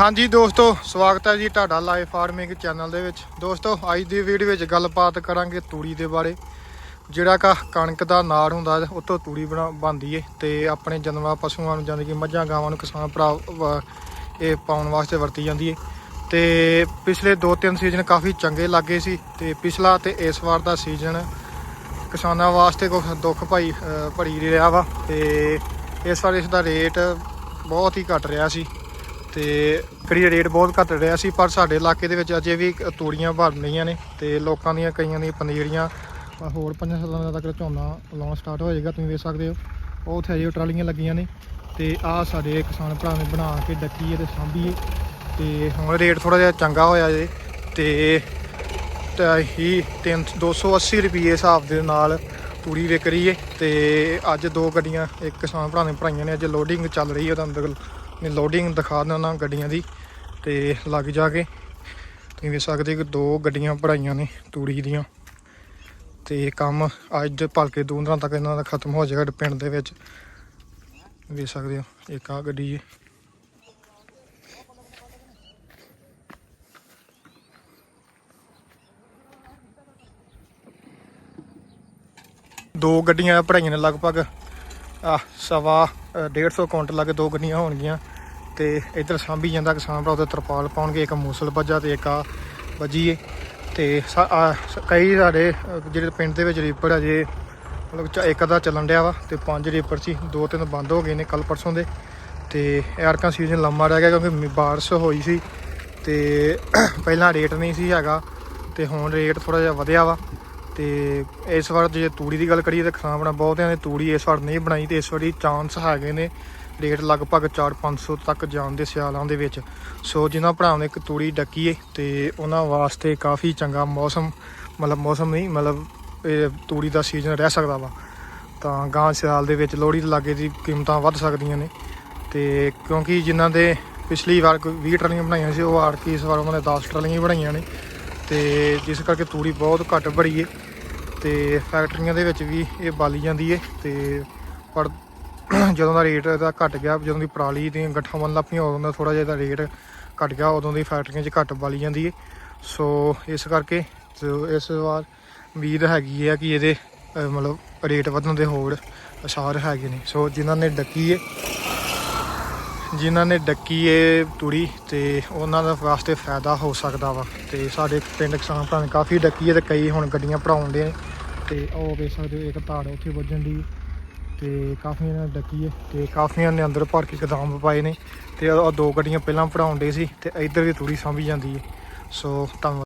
ਹਾਂਜੀ ਦੋਸਤੋ ਸਵਾਗਤ ਹੈ ਜੀ ਤੁਹਾਡਾ ਲਾਈਵ ਫਾਰਮਿੰਗ ਚੈਨਲ ਦੇ ਵਿੱਚ। ਦੋਸਤੋ ਅੱਜ ਦੀ ਵੀਡੀਓ ਵਿੱਚ ਗੱਲਬਾਤ ਕਰਾਂਗੇ ਤੂੜੀ ਦੇ ਬਾਰੇ ਜਿਹੜਾ ਕਾ ਕਣਕ ਦਾ ਨਾੜ ਹੁੰਦਾ ਹੈ, ਉਹ ਤੋਂ ਤੂੜੀ ਬਣਾ ਬਣਦੀ ਏ ਤੇ ਆਪਣੇ ਜਾਨਵਰਾਂ ਪਸ਼ੂਆਂ ਨੂੰ ਜਾਂਦੀ ਕਿ ਮੱਝਾਂ ਗਾਵਾਂ ਨੂੰ ਕਿਸਾਨ ਭਰਾ ਇਹ ਪਾਉਣ ਵਾਸਤੇ ਵਰਤੀ ਜਾਂਦੀ ਏ। ਤੇ ਪਿਛਲੇ 2-3 ਸੀਜ਼ਨ ਕਾਫੀ ਚੰਗੇ ਲੱਗੇ ਸੀ ਤੇ ਪਿਛਲਾ ਤੇ ਇਸ ਵਾਰ ਦਾ ਸੀਜ਼ਨ ਕਿਸਾਨਾਂ ਵਾਸਤੇ ਕੁਝ ਦੁੱਖ ਭਾਈ ਭਰੀ ਰਿਹਾ ਵਾ ਤੇ ਇਸ ਵਾਰ ਇਸ ਦਾ ਰੇਟ ਬਹੁਤ ਹੀ ਘਟ ਰਿਹਾ ਸੀ। ਤੇ ਕਰੀ ਰੇਟ ਬਹੁਤ ਘੱਟ ਰਿਹਾ ਸੀ, ਪਰ ਸਾਡੇ ਇਲਾਕੇ ਦੇ ਵਿੱਚ ਅਜੇ ਵੀ ਤੂੜੀਆਂ ਭਰ ਰਹੀਆਂ ਨੇ ਤੇ ਲੋਕਾਂ ਦੀਆਂ ਕਈਆਂ ਦੀਆਂ ਪਨੀਰੀਆਂ ਹੋਰ ਪੰਜਾਂ ਸਾਲਾਂ ਤੱਕ ਝੋਨਾ ਲਾਉਣਾ ਸਟਾਰਟ ਹੋ ਜਾਏਗਾ, ਤੁਸੀਂ ਵੇਖ ਸਕਦੇ ਹੋ। ਉਹ ਉੱਥੇ ਅਜੇ ਟਰਾਲੀਆਂ ਲੱਗੀਆਂ ਨੇ ਤੇ ਆਹ ਸਾਡੇ ਕਿਸਾਨ ਭਰਾ ਨੇ ਬਣਾ ਕੇ ਡੱਕੀ ਹੈ ਤੇ ਸਾਂਭੀਏ ਤੇ ਹੁਣ ਰੇਟ ਥੋੜਾ ਜਿਹਾ ਚੰਗਾ ਹੋਇਆ ਜੇ ਤੇ ਤਾਂ ਹੀ 3 280 ਰੁਪਏ ਹਿਸਾਬ ਦੇ ਨਾਲ ਤੂੜੀ ਵਿਕ ਰਹੀ ਏ ਤੇ ਅੱਜ ਦੋ ਗੱਡੀਆਂ ਇੱਕ ਕਿਸਾਨ ਭਰਾ ਨੇ ਭਰਾਈਆਂ ਨੇ, ਅੱਜ ਲੋਡਿੰਗ ਚੱਲ ਰਹੀ ਹੈ ਤਾਂ ਅੰਦਰ। ਲੋਡਿੰਗ ਦਿਖਾ ਦਿੰਦਾ ਗੱਡੀਆਂ ਦੀ ਤੇ ਲੱਗ ਜਾ ਕੇ। ਤੁਸੀਂ ਵੇਖ ਸਕਦੇ ਕਿ ਦੋ ਗੱਡੀਆਂ ਭਰਾਈਆਂ ਨੇ ਤੂੜੀ ਦੀਆਂ। ਤੇ ਕੰਮ ਅੱਜ ਭਲਕੇ ਦੋ ਦਿਨਾਂ ਤੱਕ ਇਹਨਾਂ ਦਾ ਖਤਮ ਹੋ ਜਾਏਗਾ ਪਿੰਡ ਦੇ ਵਿੱਚ। ਵੇਖ ਸਕਦੇ ਹੋ, ਇੱਕ ਆ ਗੱਡੀ ਏ ਦੋ ਗੱਡੀਆਂ ਭਰਾਈਆਂ ਨੇ ਲਗਭਗ। ਆ ਸਵਾ ਅ, 150 ਕੁਇੰਟਲ ਲੱਗ ਦੋ ਗੱਡੀਆਂ ਹੋਣਗੀਆਂ ਤੇ ਇੱਧਰ ਸਾਂਭੀ ਜਾਂਦਾ ਕਿਸਾਨ ਭਰਾ ਉਹਦੇ ਤਰਪਾਲ ਪਾਉਣਗੇ ਇੱਕ ਮੂਸਲ ਵੱਜਾ ਤੇ ਇੱਕ ਆ ਵੱਜੀਏ। ਤੇ ਸਾ- ਕਈ ਸਾਡੇ ਜਿਹੜੇ ਪਿੰਡ ਦੇ ਵਿੱਚ ਰੀਪਰ ਅਜੇ ਮਤਲਬ ਚ- ਇੱਕ ਦਾ ਚੱਲਣ ਡਿਆ ਵਾ ਤੇ ਪੰਜ ਰੀਪਰ ਸੀ ਦੋ ਤਿੰਨ ਬੰਦ ਹੋ ਗਏ ਨੇ ਕੱਲ ਪਰਸੋਂ ਦੇ। ਤੇ ਐਰਕਾਂ ਸੀਜ਼ਨ ਲੰਮਾ ਰਹਿ ਗਿਆ ਕਿਉਂਕਿ ਬਾਰਿਸ਼ ਹੋਈ ਸੀ ਤੇ ਪਹਿਲਾਂ ਰੇਟ ਨਹੀਂ ਸੀ ਹੈਗਾ ਤੇ ਹੁਣ ਰੇਟ ਥੋੜਾ ਜਿਹਾ ਵਧਿਆ ਵਾ। ਤੇ ਇਸ ਵਾਰ ਜੇ ਤੂੜੀ ਦੀ ਗੱਲ ਕਰੀਏ ਤਾਂ ਖਾਣਾ ਬਣਾ ਬਹੁਤਿਆਂ ਨੇ ਤੂੜੀ ਇਸ ਵਾਰ ਨਹੀਂ ਬਣਾਈ ਤੇ ਇਸ ਵਾਰੀ ਚਾਂਸ ਹੈਗੇ ਨੇ ਰੇਟ ਲਗਭਗ 4-500 ਤੱਕ ਜਾਣ ਦੇ ਸਿਆਲਾਂ ਦੇ ਵਿੱਚ। ਸੋ ਜਿਨ੍ਹਾਂ ਭਰਾਵਾਂ ਨੇ ਇੱਕ ਤੂੜੀ ਡੱਕੀਏ ਏ ਤੇ ਉਹਨਾਂ ਵਾਸਤੇ ਕਾਫੀ ਚੰਗਾ ਮੌਸਮ, ਮਤਲਬ ਮੌਸਮ ਨਹੀਂ, ਮਤਲਬ ਇਹ ਤੂੜੀ ਦਾ ਸੀਜ਼ਨ ਰਹਿ ਸਕਦਾ ਵਾ। ਤਾਂ ਗਾਂ ਸਿਆਲ ਦੇ ਵਿੱਚ ਲੋਹੜੀ ਦੇ ਲਾਗੇ ਦੀ ਕੀਮਤਾਂ ਵੱਧ ਸਕਦੀਆਂ ਨੇ ਤੇ ਕਿਉਂਕਿ ਜਿਨ੍ਹਾਂ ਦੇ ਪਿਛਲੀ ਵਾਰ ਕੋਈ 20 ਟਰਾਲੀਆਂ ਬਣਾਈਆਂ ਸੀ, ਉਹ ਆੜ ਕੇ ਇਸ ਵਾਰ ਉਹਨਾਂ ਨੇ 10 ਟਰਾਲੀਆਂ ਹੀ ਬਣਾਈਆਂ ਨੇ ਤੇ ਜਿਸ ਕਰਕੇ ਤੂੜੀ ਬਹੁਤ ਘੱਟ ਭਰੀ ਏ। ਤੇ ਫੈਕਟਰੀਆਂ ਦੇ ਵਿੱਚ ਵੀ ਇਹ ਬਾਲੀ ਜਾਂਦੀ ਏ ਤੇ ਪਰ ਜਦੋਂ ਦਾ ਰੇਟ ਇਹਦਾ ਘਟ ਗਿਆ, ਜਦੋਂ ਦੀ ਪਰਾਲੀ ਦੀਆਂ ਗੱਠਾਂ ਬਣ ਲੱਪੀਆਂ, ਉਦੋਂ ਦਾ ਥੋੜਾ ਜਿਹਾ ਇਹਦਾ ਰੇਟ ਘਟ ਗਿਆ, ਉਦੋਂ ਦੀ ਫੈਕਟਰੀਆਂ 'ਚ ਘੱਟ ਬਾਲੀ ਜਾਂਦੀ ਏ। ਸੋ ਇਸ ਕਰਕੇ ਇਸ ਵਾਰ ਉਮੀਦ ਹੈਗੀ ਹੈ ਕਿ ਇਹਦੇ ਮਤਲਬ ਰੇਟ ਵਧਣ ਦੇ ਹੋਰ ਅਸਾਰ ਹੈਗੇ ਨੇ। ਸੋ ਜਿਨ੍ਹਾਂ ਨੇ ਡੱਕੀ ਏ ਜਿਨ੍ਹਾਂ ਨੇ ਡੱਕੀ ਏ ਤੂੜੀ ਤੇ ਉਹਨਾਂ ਦਾ ਵਾਸਤੇ ਫਾਇਦਾ ਹੋ ਸਕਦਾ ਵਾ। ਤੇ ਸਾਡੇ ਪਿੰਡ ਕਿਸਾਨ ਭਰਾ ਨੇ ਕਾਫੀ ਡੱਕੀ ਏ ਤੇ ਕਈ ਹੁਣ ਗੱਡੀਆਂ ਭਰਾਉਂਦੇ ਨੇ। ਤੇ ਉਹ ਵੇਖ ਸਕਦੇ ਹੋ, ਇੱਕ ਧਾੜ ਉੱਥੇ ਵੱਜਣ ਦੀ। ਤੇ ਕਾਫੀਆਂ ਨੇ ਡੱਕੀ ਏ ਤੇ ਕਾਫੀਆਂ ਨੇ ਅੰਦਰ ਭਰ ਕੇ ਗਦਾਮ ਪਾਏ ਨੇ। ਤੇ ਉਹ ਦੋ ਗੱਡੀਆਂ ਪਹਿਲਾਂ ਭਰਾਉਂਦੇ ਸੀ ਤੇ ਇੱਧਰ ਵੀ ਤੂੜੀ ਸਾਂਭੀ ਜਾਂਦੀ ਏ ਸੋ ਧੰਨਵਾਦ।